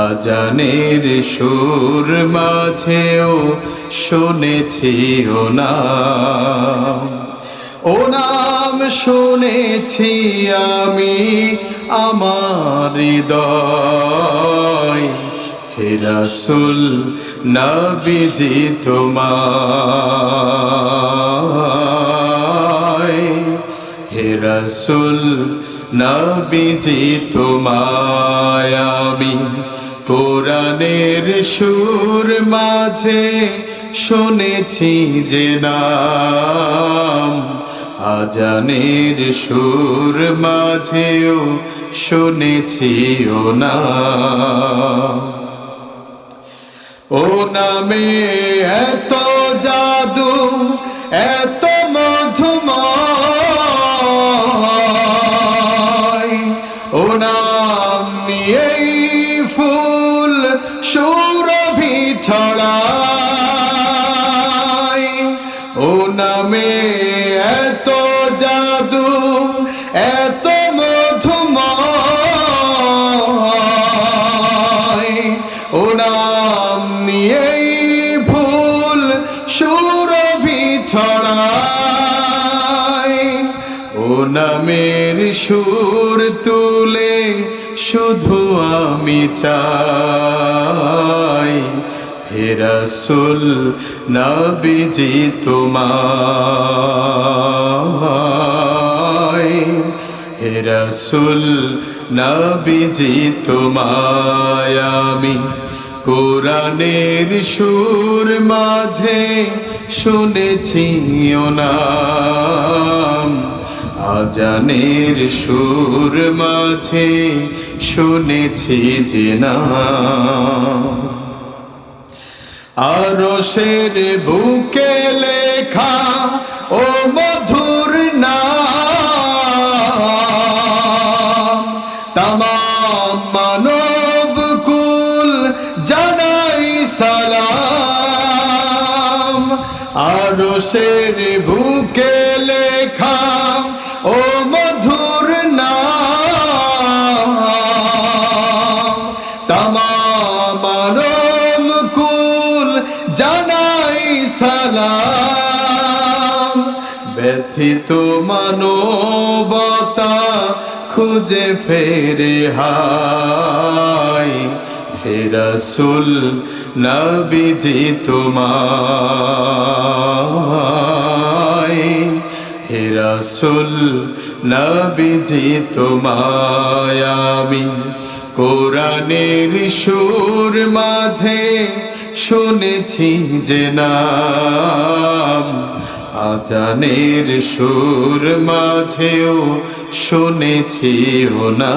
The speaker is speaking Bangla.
আজানের সুর মাঝেও শুনেছি ও নাম ও নাম শুনেছি আমি আমার হৃদয়। হে রাসুল, নবীজি তোমায়। হে রাসুল, নবীজি তোমায় আমি কোরআনের সুর মাঝে শুনেছি যে নাম। আজানের সুর মাঝেও শুনেছি ও না ও নামে এত নামে এত জাদু, এত মধুময়। ও নাম নিয়েই ফুল সুরভি ও নামের সুর তুলে শুধু আমি চাই। হে রাসূল, নবীজি তোমায়। হে রাসূল, নবীজি তোমায় আমি কোরআনের সুর মাঝে শুনেছি নাম। আজানের সুর মাঝে শুনেছি যে নাম। আরশের বুকে লেখা, ও মধুর নাম। তামাম মানব কুল জানাই সালাম। আরশের বুকে লেখা, ও ব্যথিত মানবতা খুঁজে ফেরে হাই। হে রাসূল, নবীজি তোমায়। হে রাসূল, নবীজি তোমায় আমি। কোরআনের সুর মাঝে শুনেছি যে নাম। আজানের সুর মাঝেও শুনেছি ও না